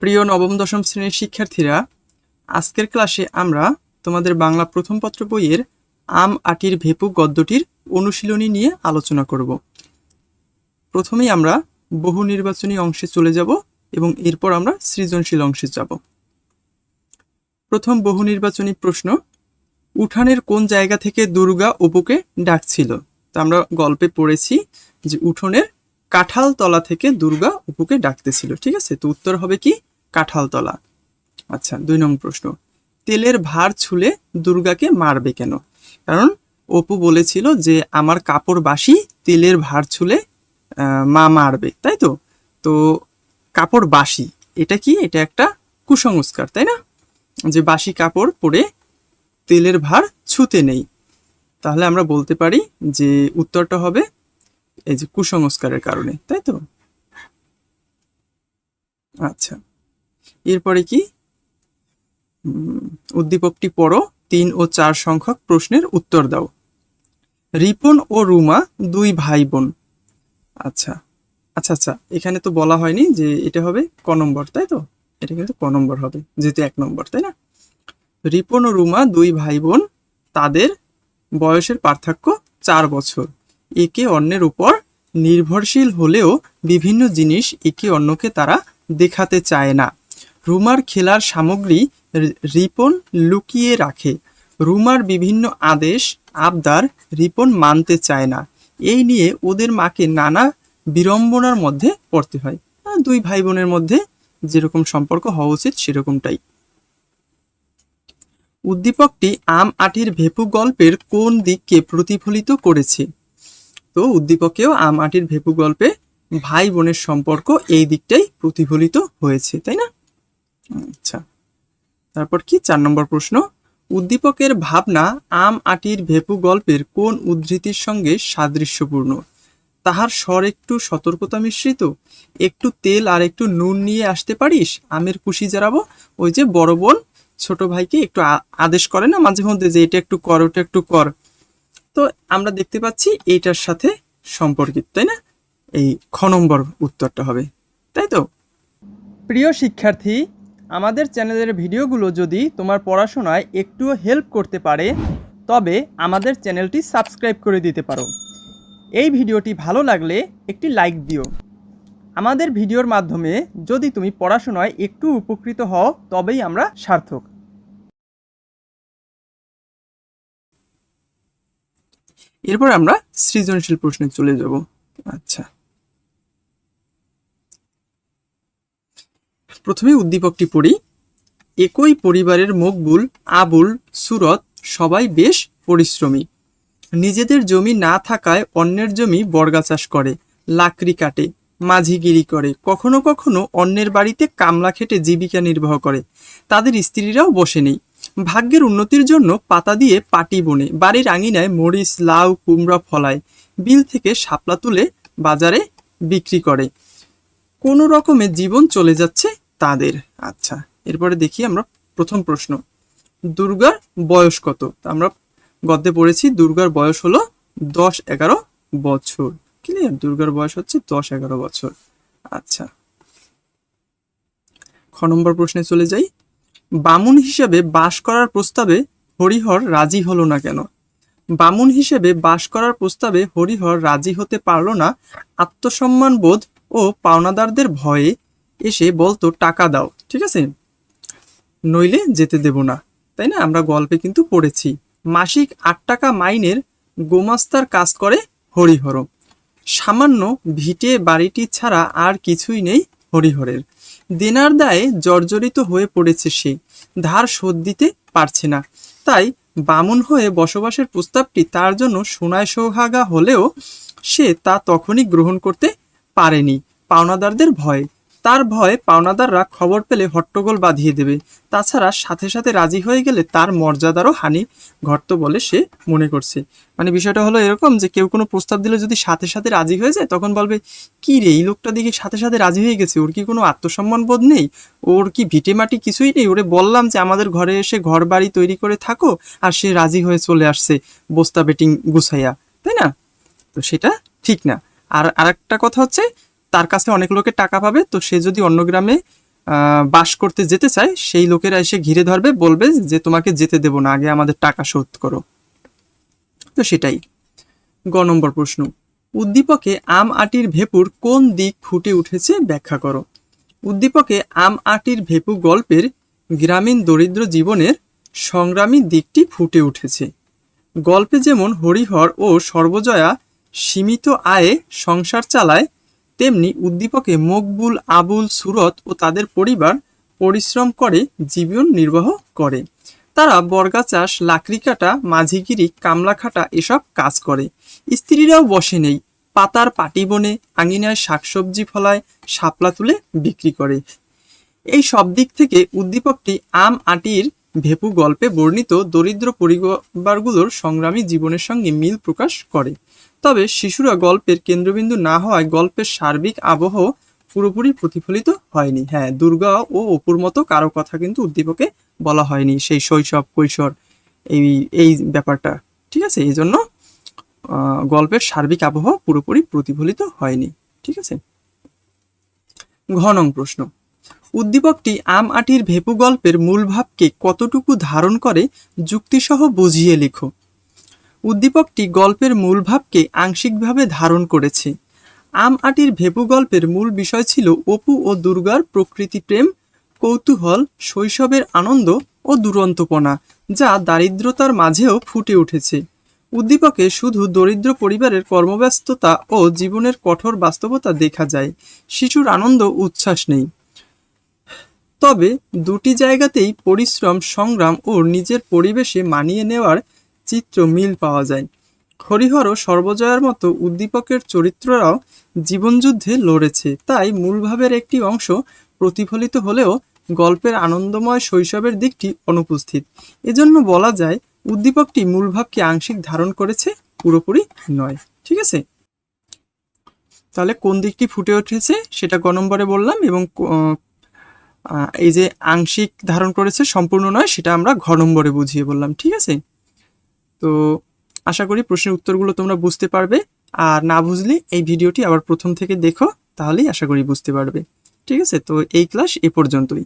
প্রিয় নবম, দশম শ্রেণির শিক্ষার্থীরা, আজকের ক্লাসে আমরা তোমাদের বাংলা প্রথম পত্র বইয়ের আম, আটির ভেপু গদ্যটির অনুশীলনী নিয়ে আলোচনা করব। প্রথমেই আমরা বহু নির্বাচনী অংশে চলে যাব এবং এরপর আমরা সৃজনশীল অংশে যাব। প্রথম বহু নির্বাচনী প্রশ্ন, উঠানের কোন জায়গা থেকে দুর্গা অপুকে ডাকছিল? তা আমরা গল্পে পড়েছি যে উঠোনের কাঁঠাল তলা থেকে দুর্গা অপুকে ডাকতেছিল, ঠিক আছে? তো উত্তর হবে কি? কাঁঠাল তলা আচ্ছা দুই নং প্রশ্ন। তেলের ভার ছুলে দুর্গাকে মারবে কেন? কারণ অপু বলেছিল যে, আমার কাপড় বাসি তেলের ভার ছুলে মা মারবে তাই তো? তো কাপড় বাসি এটা কি? এটা একটা কুসংস্কার, তাই না? যে বাসি কাপড় পরে তেলের ভার ছুতে নেই। তাহলে আমরা বলতে পারি যে, উত্তরটা হবে এই যে কুসংস্কারের কারণে, তাই তো? আচ্ছা। এরপরে কি? উদ্দীপকটি পড়ো, তিন ও চার সংখ্যক প্রশ্নের উত্তর দাও। রিপন ও রুমা দুই ভাই বোন আচ্ছা আচ্ছা আচ্ছা এখানে তো বলা হয়নি যে এটা হবে ক নম্বর, তাই তো? এটা কিন্তু ক নম্বর হবে, যেহেতু এক নম্বর, তাই না? রিপন ও রুমা দুই ভাই বোন তাদের বয়সের পার্থক্য চার বছর। একে অন্যের উপর নির্ভরশীল হলেও বিভিন্ন জিনিস একে অন্যকে তারা দেখাতে চায় না। রুমার খেলার সামগ্রী রিপন লুকিয়ে রাখে। রুমার বিভিন্ন আদেশ, আবদার রিপন মানতে চায় না। এই নিয়ে ওদের মাকে নানা বিড়ম্বনার মধ্যে পড়তে হয়। দুই ভাই বোনের মধ্যে যেরকম সম্পর্ক হওয়া উচিত সেরকমটাই। উদ্দীপকটি আম আটির ভেপু গল্পের কোন দিককে প্রতিফলিত করেছে? তো উদ্দীপকেও আম আটির ভেপু গল্পে ভাই বোনের সম্পর্ক এই দিকটাই প্রতিফলিত হয়েছে, তাই না? আচ্ছা। তারপর কি? চার নম্বর প্রশ্ন, উদ্দীপকের ভাবনা আম আটির ভেপু গল্পের কোন উদ্ধৃতির সঙ্গে সাদৃশ্যপূর্ণ? তাহার স্বর একটু সতর্কতা মিশ্রিত, একটু তেল আর একটু নুন নিয়ে আসতে পারিস? আমের কুশি জারাবো ওই যে বড় বোন, ছোট ভাইকে একটু আদেশ করে না মাঝে মধ্যে যে এটা একটু কর, ওটা একটু কর। তো আমরা দেখতে পাচ্ছি এইটার সাথে সম্পর্কিত, তাই না? এই খ নম্বর উত্তরটা হবে, তাই তো? প্রিয় শিক্ষার্থী আমাদের চ্যানেলের ভিডিওগুলো যদি তোমার পড়াশোনায় একটুও হেল্প করতে পারে, তবে আমাদের চ্যানেলটি সাবস্ক্রাইব করে দিতে পারো। এই ভিডিওটি ভালো লাগলে একটি লাইক দিও। আমাদের ভিডিওর মাধ্যমে যদি তুমি পড়াশোনায় একটু উপকৃত হও, তবেই আমরা সার্থক। এরপর আমরা সৃজনশীল প্রশ্নে চলে যাব। আচ্ছা। প্রথমে উদ্দীপকটি পড়ি। একই পরিবারের মকবুল, আবুল, সুরত সবাই বেশ পরিশ্রমী। নিজেদের জমি না থাকায় অন্যের জমি বর্গা চাষ করে, লাকড়ি কাটে, মাঝিগিরি করে, কখনো কখনো অন্যের বাড়িতে কামলা খেটে জীবিকা নির্বাহ করে। তাদের স্ত্রীরাও বসে নেই। ভাগ্যের উন্নতির জন্য পাতা দিয়ে পাটি বনে, বাড়ির আঙিনায় মরিচ, লাউ, কুমড়া ফলায়, বিল থেকে শাপলা তুলে বাজারে বিক্রি করে। কোনো রকমে জীবন চলে যাচ্ছে তাদের। আচ্ছা এরপরে দেখি আমরা প্রথম প্রশ্ন। দুর্গার বয়স কত? আমরা গদ্যে পড়েছি, দুর্গার বয়স হলো দশ এগারো বছর। ক্লিয়ার দুর্গার বয়স হচ্ছে দশ এগারো বছর। আচ্ছা। খ নম্বর প্রশ্নে চলে যাই। বামুন হিসেবে বাস করার প্রস্তাবে হরিহর রাজি হলো না কেন? বামুন হিসেবে বাস করার প্রস্তাবে হরিহর রাজি হতে পারল না। আত্মসম্মান বোধ ও পাওনাদারদের ভয়ে এসে বলতো টাকা দাও, ঠিক আছে? নইলে যেতে দেব না, তাই না? আমরা গল্পে কিন্তু পড়েছি। মাসিক আট টাকা মাইনের গোমাস্তার কাজ করে হরিহর সামান্য ভিটে বাড়িটি ছাড়া আর কিছুই নেই হরিহরের। দেনার দায়ে জর্জরিত হয়ে পড়েছে সে, ধার শোধ দিতে পারছে না। তাই বামুন হয়ে বসবাসের প্রস্তাবটি তার জন্য সোনায় সৌহাগা হলেও সে তা তখনই গ্রহণ করতে পারেনি, পাওনাদারদের ভয়। তার ভয়ে পাওনাদাররা খবর পেলে হট্টগোল বাঁধিয়ে দেবে। তাছাড়া সাথে সাথে রাজি হয়ে গেলে তার মর্যাদারও হানি ঘটত বলে সে মনে করছে। মানে বিষয়টা হলো এরকম যে কেউ কোনো প্রস্তাব দিলে যদি সাথে সাথে রাজি হয়ে যায়, তখন বলবে, কি রে, এই লোকটা দেখি সাথে সাথে রাজি হয়ে গেছে, ওর কি কোনো আত্মসম্মান বোধ নেই? ওর কি ভিটে মাটি কিছুই নেই? ওরে বললাম যে আমাদের ঘরে এসে ঘর বাড়ি তৈরি করে থাকো, আর সে রাজি হয়ে চলে আসছে বস্তা বেটিং গুছাইয়া। তাই না? তো সেটা ঠিক না। আর আরেকটা কথা হচ্ছে তার কাছে অনেক লোকে টাকা পাবে, তো সে যদি অন্য গ্রামে বাস করতে যেতে চায়, সেই লোকেরা এসে ঘিরে ধরবে, বলবে যে তোমাকে যেতে দেব না, আগে আমাদের টাকা শোধ করো। তো সেটাই। গ নম্বর প্রশ্ন। উদ্দীপকে আম আটির ভেপুর কোন দিক ফুটে উঠেছে ব্যাখ্যা করো। উদ্দীপকে আম আটির ভেপু গল্পের গ্রামীণ দরিদ্র জীবনের সংগ্রামী দিকটি ফুটে উঠেছে। গল্পে যেমন হরিহর ও সর্বজয়া সীমিত আয়ে সংসার চালায় তেমনি উদ্দীপকে মকবুল, আবুল, সুরত ও তাদের পরিবার পরিশ্রম করে জীবন নির্বাহ করে। তারা বর্গা চাষ লাকড়ি কাটা, মাঝিগিরি কামলা খাটা এসব কাজ করে। স্ত্রীরাও বসে নেই। পাতার পাটি বনে আঙিনায় শাকসবজি ফলায়, শাপলা তুলে বিক্রি করে। এই সব দিক থেকে উদ্দীপকটি আম আটির ভেপু গল্পে বর্ণিত দরিদ্র পরিবারগুলোর সংগ্রামী জীবনের সঙ্গে মিল প্রকাশ করে। তবে শিশুরা গল্পের কেন্দ্রবিন্দু না হওয়ায় গল্পের সার্বিক আবহ পুরোপুরি প্রতিফলিত হয়নি। হ্যাঁ দুর্গা ও অপুর মতো কারও কথা কিন্তু উদ্দীপকে বলা হয়নি সেই শৈশব, কৈশোর, এই এই ব্যাপারটা। ঠিক আছে? এই জন্য গল্পের সার্বিক আবহ পুরোপুরি প্রতিফলিত হয়নি। ঠিক আছে? ঘ নং প্রশ্ন। উদ্দীপকটি আম আটির ভেপু গল্পের মূল ভাবকে কতটুকু ধারণ করে যুক্তিসহ বুঝিয়ে লিখো। উদ্দীপকটি গল্পের মূল ভাবকে আংশিকভাবে ধারণ করেছে। আম আটির ভেপু গল্পের মূল বিষয় ছিল অপু ও দুর্গার প্রকৃতি প্রেম, কৌতূহল, শৈশবের আনন্দ ও দুরন্তপনা, যা দারিদ্রতার মাঝেও ফুটে উঠেছে। উদ্দীপকে শুধু দরিদ্র পরিবারের কর্মব্যস্ততা ও জীবনের কঠোর বাস্তবতা দেখা যায়, শিশুর আনন্দ উচ্ছ্বাস নেই। তবে দুটি জায়গাতেই পরিশ্রম, সংগ্রাম ও নিজের পরিবেশে মানিয়ে নেওয়ার চিত্র মিল পাওয়া যায়। হরিহর ও সর্বজয়ার মতো উদ্দীপকের চরিত্ররাও জীবনযুদ্ধে লড়েছে। তাই মূলভাবের একটি অংশ প্রতিফলিত হলেও গল্পের আনন্দময় শৈশবের দিকটি অনুপস্থিত। এজন্য বলা যায়, উদ্দীপকটি মূলভাবকে আংশিক ধারণ করেছে, পুরোপুরি নয়। ঠিক আছে? তাহলে কোন দিকটি ফুটে উঠেছে সেটা গ নম্বরে বললাম এবং এই যে আংশিক ধারণ করেছে, সম্পূর্ণ নয়, সেটা আমরা ঘ নম্বরে বুঝিয়ে বললাম, ঠিক আছে? তো আশা করি প্রশ্নের উত্তরগুলো তোমরা বুঝতে পারবে, আর না বুঝলে এই ভিডিওটি আবার প্রথম থেকে দেখো, তাহলেই আশা করি বুঝতে পারবে, ঠিক আছে? তো এই ক্লাস এ পর্যন্তই।